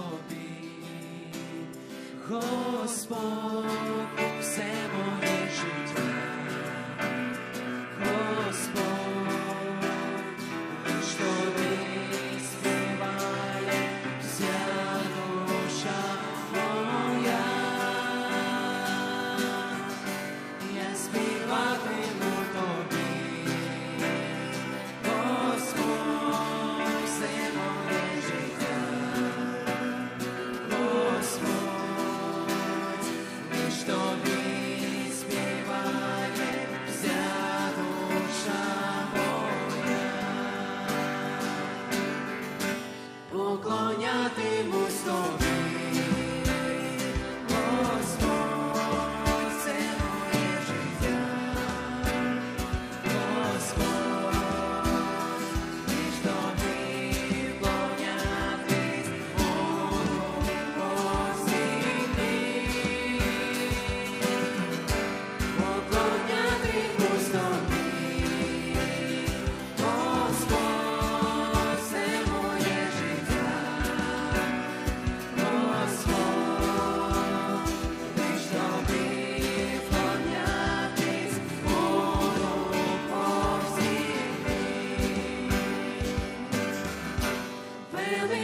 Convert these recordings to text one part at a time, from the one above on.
тобі, Господь,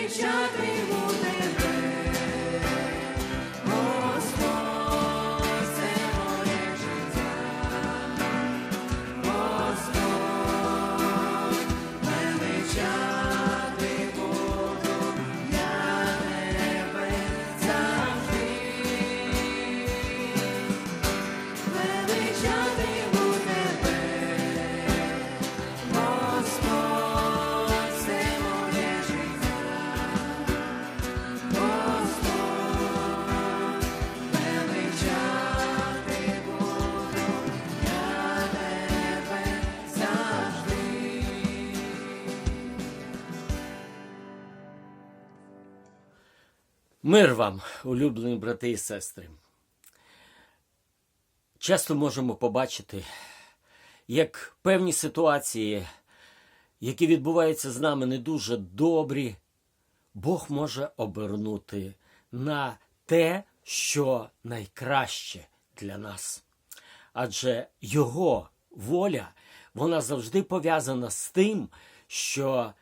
Величатиму тебе, Мир вам, улюблені брати і сестри. Часто можемо побачити, як певні ситуації, які відбуваються з нами не дуже добрі, Бог може обернути на те, що найкраще для нас. Адже Його воля, вона завжди пов'язана з тим, що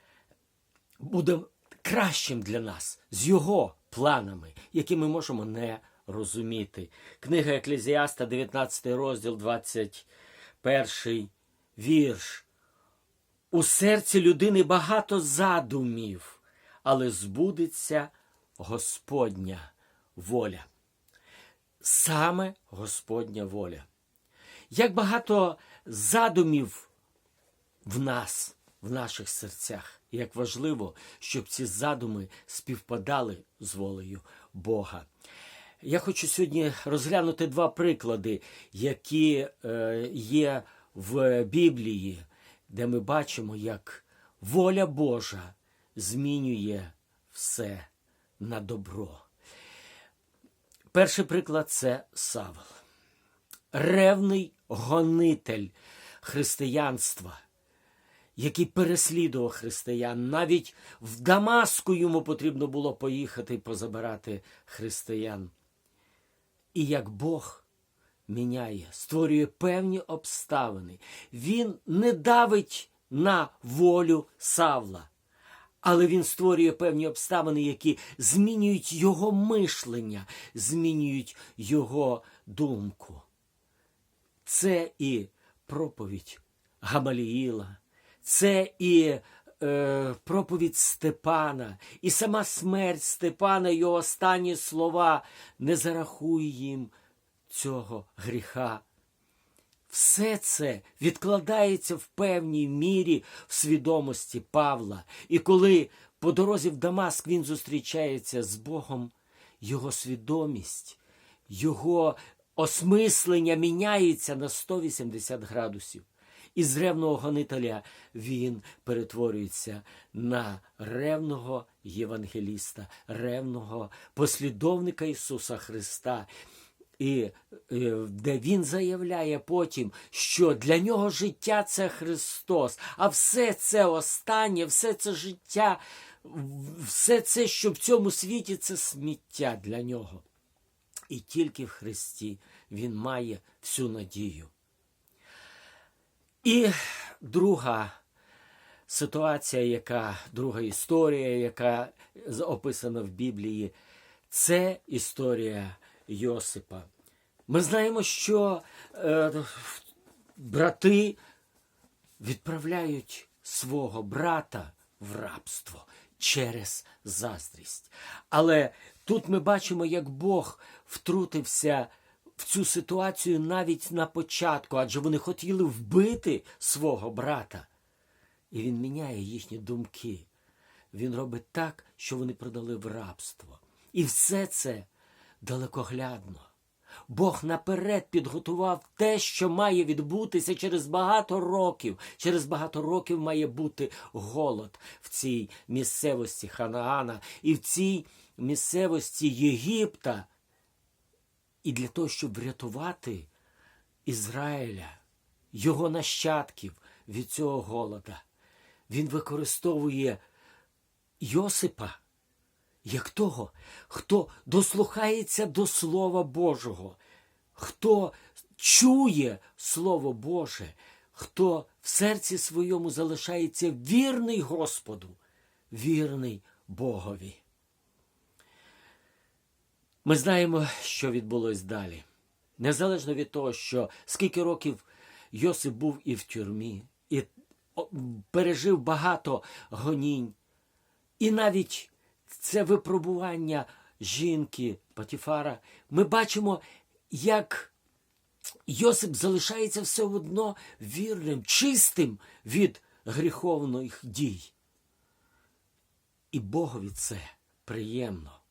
буде кращим для нас з його планами, які ми можемо не розуміти. Книга Еклезіаста, 19 розділ, 21 вірш. У серці людини багато задумів, але збудеться Господня воля. Саме Господня воля. Як багато задумів в нас, в наших серцях. Як важливо, щоб ці задуми співпадали з волею Бога. Я хочу сьогодні розглянути два приклади, які е, є в Біблії, де ми бачимо, як воля Божа змінює все на добро. Перший приклад це Савл ревний гонитель християнства, який переслідував християн. Навіть в Дамаску йому потрібно було поїхати позабирати християн. І як Бог міняє, створює певні обставини, він не давить на волю Савла. Але він створює певні обставини, які змінюють його мишлення, змінюють його думку. Це і проповідь Гамаліїла, це і е, проповідь Степана, і сама смерть Степана, його останні слова не зарахуй їм цього гріха. Все це відкладається в певній мірі в свідомості Павла. І коли по дорозі в Дамаск він зустрічається з Богом, його свідомість, його осмислення міняється на 180 градусів. Із ревного гонителя він перетворюється на ревного євангеліста, ревного послідовника Ісуса Христа. І е, де він заявляє потім, що для нього життя це Христос, а все це останнє, все це життя все це, що в цьому світі, це сміття для нього. І тільки в Христі він має всю надію. І друга ситуація, яка друга історія, яка описана в Біблії, це історія Йосипа. Ми знаємо, що е, брати відправляють свого брата в рабство через заздрість. Але тут ми бачимо, як Бог втрутився в цю ситуацію навіть на початку, адже вони хотіли вбити свого брата. І він міняє їхні думки. Він робить так, що вони продали в рабство. І все це далекоглядно. Бог наперед підготував те, що має відбутися через багато років. Через багато років має бути голод в цій місцевості Ханаана і в цій місцевості Єгипта. І для того, щоб врятувати Ізраїля, його нащадків від цього голода, він використовує Йосипа як того, хто дослухається до Слова Божого, хто чує Слово Боже, хто в серці своєму залишається вірний Господу, вірний Богові. Ми знаємо, що відбулось далі. Незалежно від того, що скільки років Йосип був і в тюрмі, і пережив багато гонінь, і навіть це випробування жінки Патіфара, ми бачимо, як Йосип залишається все одно вірним, чистим від гріховних дій. І Богові це приємно.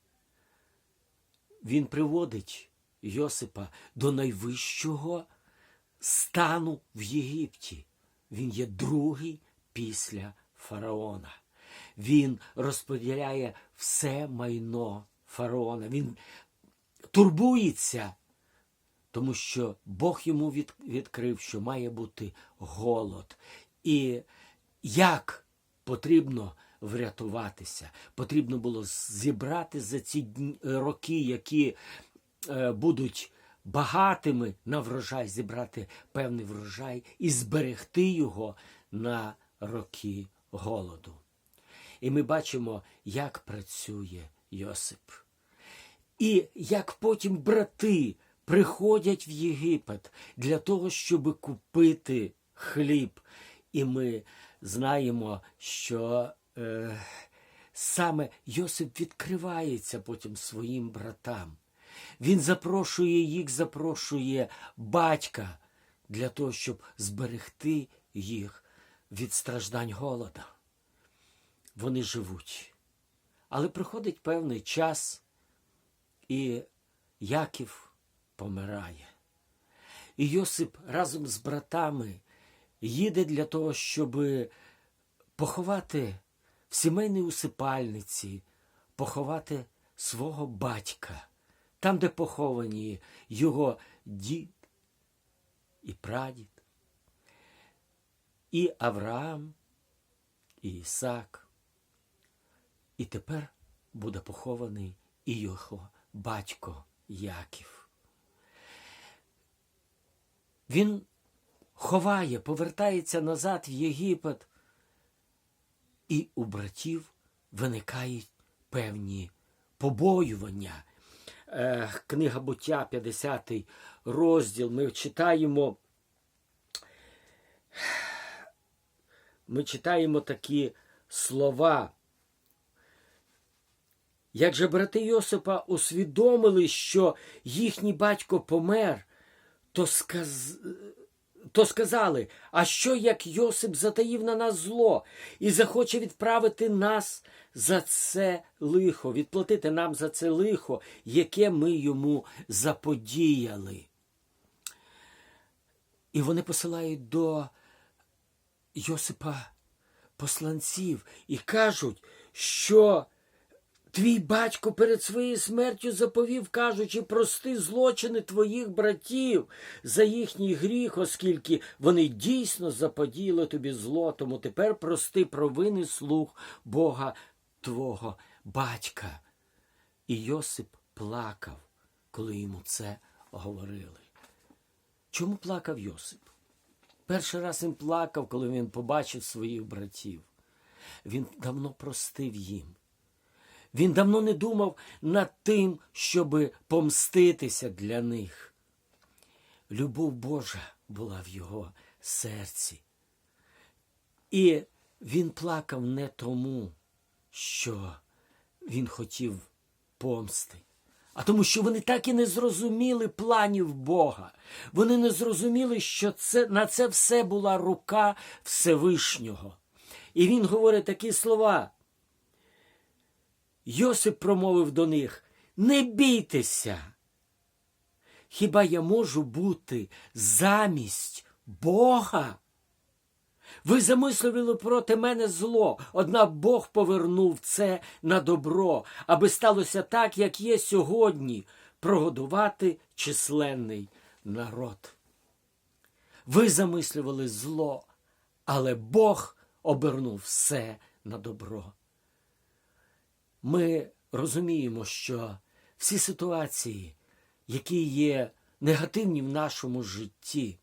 Він приводить Йосипа до найвищого стану в Єгипті. Він є другий після фараона. Він розподіляє все майно фараона. Він турбується, тому що Бог йому відкрив, що має бути голод. І як потрібно врятуватися, потрібно було зібрати за ці роки, які е, будуть багатими на врожай, зібрати певний врожай і зберегти його на роки голоду. І ми бачимо, як працює Йосип. І як потім брати приходять в Єгипет для того, щоб купити хліб. І ми знаємо, що е, саме Йосип відкривається потім своїм братам. Він запрошує їх, запрошує батька для того, щоб зберегти їх від страждань голода. Вони живуть. Але приходить певний час, і Яків помирає. І Йосип разом з братами їде для того, щоб поховати в сімейній усипальниці, поховати свого батька, там, де поховані його дід і прадід, і Авраам, і Ісак. І тепер буде похований і його батько Яків. Він ховає, повертається назад в Єгипет, і у братів виникають певні побоювання. Е, Книга буття, 50 розділ. Ми читаємо. Ми читаємо такі слова. Як же брати Йосипа усвідомили, що їхній батько помер, то, сказ... то сказали, а що як Йосип затаїв на нас зло і захоче відправити нас за це лихо, відплатити нам за це лихо, яке ми йому заподіяли. І вони посилають до Йосипа посланців і кажуть, що Твій батько перед своєю смертю заповів, кажучи, прости злочини твоїх братів за їхній гріх, оскільки вони дійсно заподіяли тобі зло, тому тепер прости провини слуг Бога твого батька. І Йосип плакав, коли йому це говорили. Чому плакав Йосип? Перший раз він плакав, коли він побачив своїх братів. Він давно простив їм. Він давно не думав над тим, щоби помститися для них. Любов Божа була в його серці. І він плакав не тому, що він хотів помсти, а тому, що вони так і не зрозуміли планів Бога. Вони не зрозуміли, що це, на це все була рука Всевишнього. І він говорить такі слова. Йосип промовив до них: Не бійтеся. Хіба я можу бути замість Бога? Ви замислювали проти мене зло, однак Бог повернув це на добро, аби сталося так, як є сьогодні, прогодувати численний народ. Ви замислювали зло, але Бог обернув все на добро. Ми розуміємо, що всі ситуації, які є негативні в нашому житті,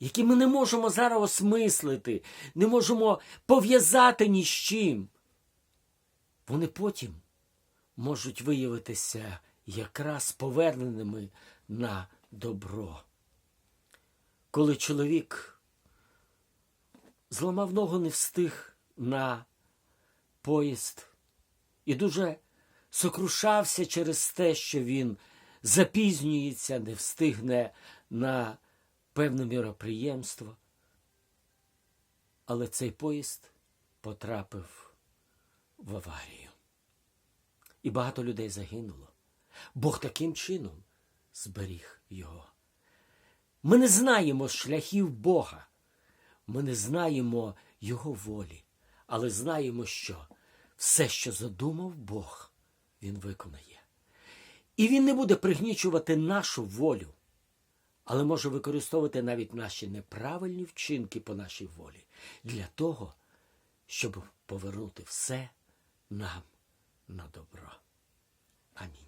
які ми не можемо зараз осмислити, не можемо пов'язати ні з чим, вони потім можуть виявитися якраз поверненими на добро. Коли чоловік зламав ногу, не встиг на поїзд і дуже сокрушався через те, що він запізнюється, не встигне на певне міроприємство. Але цей поїзд потрапив в аварію. І багато людей загинуло. Бог таким чином зберіг його. Ми не знаємо шляхів Бога, ми не знаємо Його волі, але знаємо, що все, що задумав Бог, Він виконає. І Він не буде пригнічувати нашу волю, але може використовувати навіть наші неправильні вчинки по нашій волі для того, щоб повернути все нам на добро. Амінь.